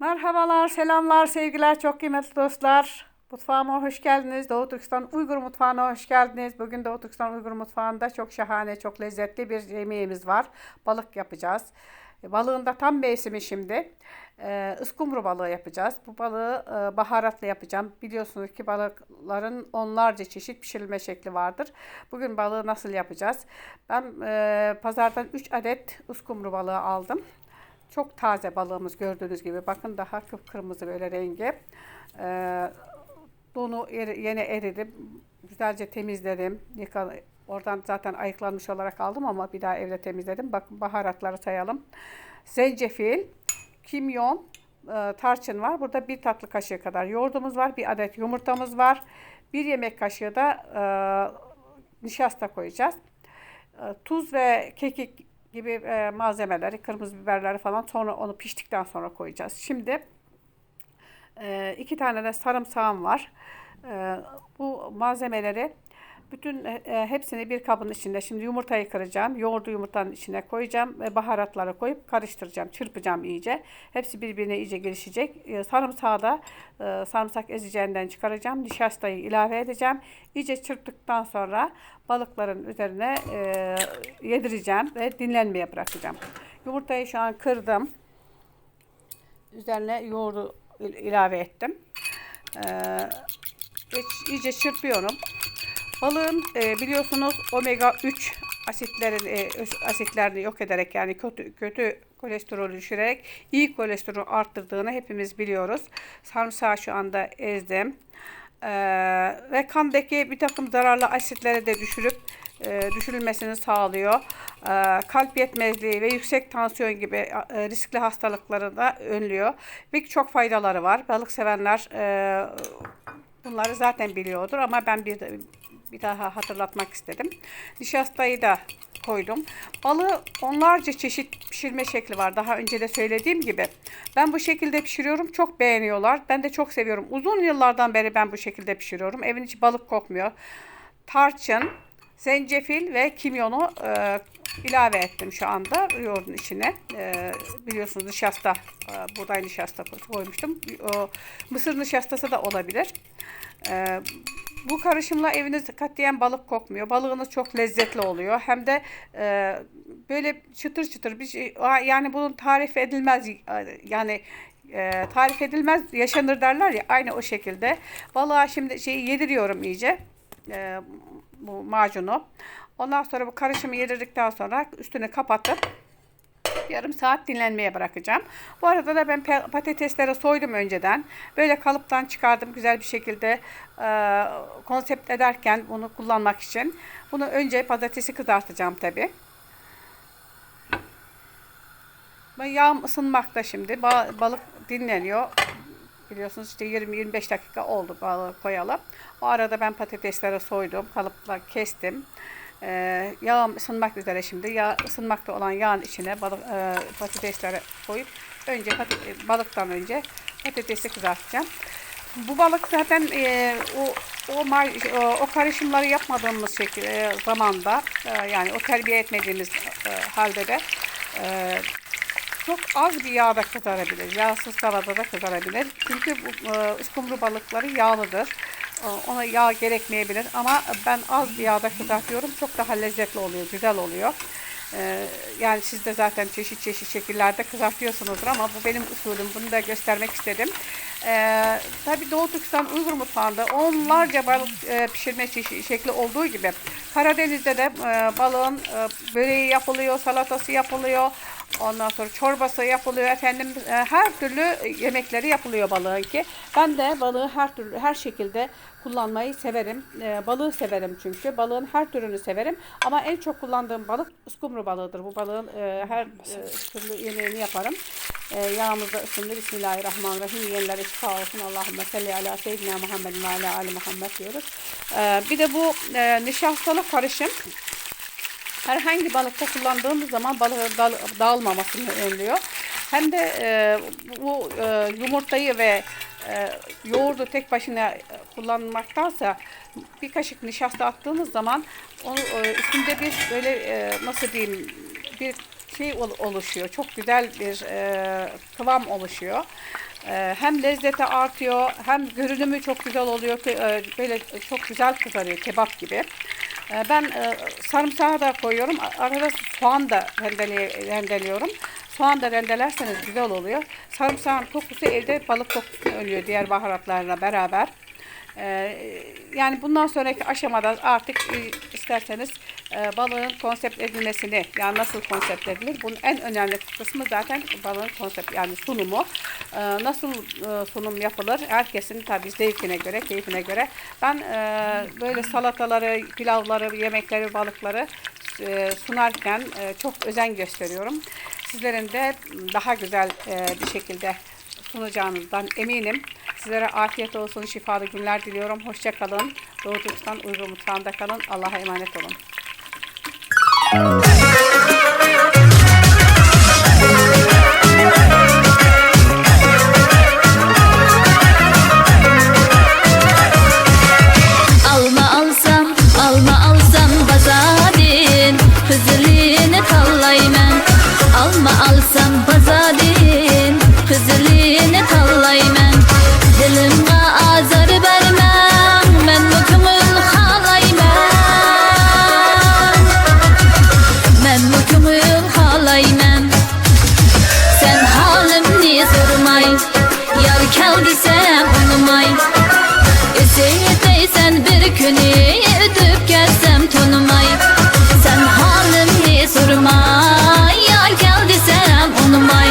Merhabalar, selamlar, sevgiler, çok kıymetli dostlar. Mutfağıma hoş geldiniz. Doğu Türkistan Uygur Mutfağı'na hoş geldiniz. Bugün Doğu Türkistan Uygur Mutfağı'nda çok şahane, çok lezzetli bir yemeğimiz var. Balık yapacağız. E, Balığın da tam mevsimi şimdi. Ee, ıskumru balığı yapacağız. Bu balığı e, baharatla yapacağım. Biliyorsunuz ki balıkların onlarca çeşit pişirilme şekli vardır. Bugün balığı nasıl yapacağız? Ben e, pazardan 3 adet ıskumru balığı aldım. Çok taze balığımız gördüğünüz gibi. Bakın daha kıpkırmızı böyle rengi. Ee, donu eri, yeni eridi. Güzelce temizledim. Yıka, oradan zaten ayıklanmış olarak aldım ama bir daha evde temizledim. Bakın baharatları sayalım. Zencefil, kimyon, e, tarçın var. Burada bir tatlı kaşığı kadar yoğurdumuz var. Bir adet yumurtamız var. Bir yemek kaşığı da e, nişasta koyacağız. E, tuz ve kekik gibi e, malzemeleri, kırmızı biberleri falan sonra onu piştikten sonra koyacağız. Şimdi e, iki tane de sarımsağım var. E, bu malzemeleri bütün e, hepsini bir kabın içinde şimdi yumurtayı kıracağım. Yoğurdu yumurtanın içine koyacağım ve baharatları koyup karıştıracağım. Çırpacağım iyice. Hepsi birbirine iyice gelişecek. E, sarımsağı da e, sarımsak ezeceğinden çıkaracağım. Nişastayı ilave edeceğim. İyice çırptıktan sonra balıkların üzerine e, yedireceğim ve dinlenmeye bırakacağım. Yumurtayı şu an kırdım. Üzerine yoğurdu il- ilave ettim. E, ve iyice çırpıyorum. Balığın e, biliyorsunuz omega 3 asitlerin e, asitlerini yok ederek yani kötü kötü kolesterolü düşürerek iyi kolesterolü arttırdığını hepimiz biliyoruz. Sarımsağı şu anda ezdim. E, ve kandaki bir takım zararlı asitleri de düşürüp e, düşürülmesini sağlıyor. E, kalp yetmezliği ve yüksek tansiyon gibi e, riskli hastalıkları da önlüyor. Ve çok faydaları var. Balık sevenler e, bunları zaten biliyordur ama ben bir bir daha hatırlatmak istedim. Nişastayı da koydum. Balığı onlarca çeşit pişirme şekli var. Daha önce de söylediğim gibi. Ben bu şekilde pişiriyorum. Çok beğeniyorlar. Ben de çok seviyorum. Uzun yıllardan beri ben bu şekilde pişiriyorum. Evin içi balık kokmuyor. Tarçın, zencefil ve kimyonu e, ilave ettim şu anda yoğurdun içine. E, biliyorsunuz nişasta, e, buğday nişasta koymuştum. O, mısır nişastası da olabilir. E, bu karışımla eviniz katiyen balık kokmuyor. Balığınız çok lezzetli oluyor. Hem de e, böyle çıtır çıtır bir şey. Yani bunun tarif edilmez yani e, tarif edilmez yaşanır derler ya aynı o şekilde. Balığa şimdi şeyi yediriyorum iyice. E, bu macunu. Ondan sonra bu karışımı yedirdikten sonra üstünü kapatıp yarım saat dinlenmeye bırakacağım. Bu arada da ben patatesleri soydum önceden. Böyle kalıptan çıkardım güzel bir şekilde e, konsept ederken bunu kullanmak için. Bunu önce patatesi kızartacağım tabi. Yağım ısınmakta şimdi. Ba- balık dinleniyor. Biliyorsunuz işte 20-25 dakika oldu balığı koyalım. O arada ben patatesleri soydum. Kalıpla kestim. Ee, yağım ısınmak üzere şimdi. Yağ ısınmakta olan yağın içine balık, e, patatesleri koyup önce patates, balıktan önce patatesi kızartacağım. Bu balık zaten e, o o, o o karışımları yapmadığımız şekilde e, zamanda e, yani o terbiye etmediğimiz e, halde de e, çok az bir yağda kızarabilir. Yağsız tavada da kızarabilir. Çünkü bu e, balıkları yağlıdır. E, Ona yağ gerekmeyebilir ama ben az bir yağda kızartıyorum. Çok daha lezzetli oluyor, güzel oluyor. E, yani siz de zaten çeşit çeşit şekillerde kızartıyorsunuzdur ama bu benim usulüm. Bunu da göstermek istedim. E, tabii Doğu Türkistan Uygur mutfağında onlarca balık e, pişirme çeşi- şekli olduğu gibi Karadeniz'de de e, balığın e, böreği yapılıyor, salatası yapılıyor. Ondan sonra çorbası yapılıyor efendim e, her türlü yemekleri yapılıyor balığın ki. Ben de balığı her türlü her şekilde kullanmayı severim. E, balığı severim çünkü. Balığın her türünü severim. Ama en çok kullandığım balık uskumru balığıdır. Bu balığın e, her e, türlü yemeğini yaparım. E, yağımız da ısındı. Bismillahirrahmanirrahim. Yiyenlere şifa olsun. Allahümme salli ala seyyidina Muhammedin ve ala ali Muhammed diyoruz. E, bir de bu e, nişastalı karışım herhangi balıkta kullandığımız zaman balığın dal, dağılmamasını önlüyor. Hem de e, bu e, yumurtayı ve e, yoğurdu tek başına e, kullanmaktansa bir kaşık nişasta attığımız zaman onu e, üstünde bir böyle e, nasıl diyeyim bir şey ol- oluşuyor. Çok güzel bir e, kıvam oluşuyor. Ee, hem lezzeti artıyor hem görünümü çok güzel oluyor. Ee, Böyle çok güzel kızarıyor kebap gibi. Ee, Ben e, sarımsağı da koyuyorum. Arada soğan da rendeliyorum. Soğan da rendelerseniz güzel oluyor. Sarımsağın kokusu evde balık kokusunu önlüyor diğer baharatlarla beraber. Ee, yani bundan sonraki aşamada artık e, isterseniz e, balığın konsept edilmesini yani nasıl konsept edilir? Bunun en önemli kısmı zaten balığın konsept yani sunumu. Ee, nasıl e, sunum yapılır? Herkesin tabii zevkine göre keyfine göre. Ben e, böyle salataları pilavları yemekleri balıkları e, sunarken e, çok özen gösteriyorum sizlerin de daha güzel e, bir şekilde sunacağınızdan eminim. Sizlere afiyet olsun, şifalı günler diliyorum. Hoşça kalın. Doğu Türkistan Mutfağı'nda kalın. Allah'a emanet olun. Kel desem unumay Üseyiteysen bir günü ödüp gelsem tanımay. Sen halimni sorma Ya gel desem unumay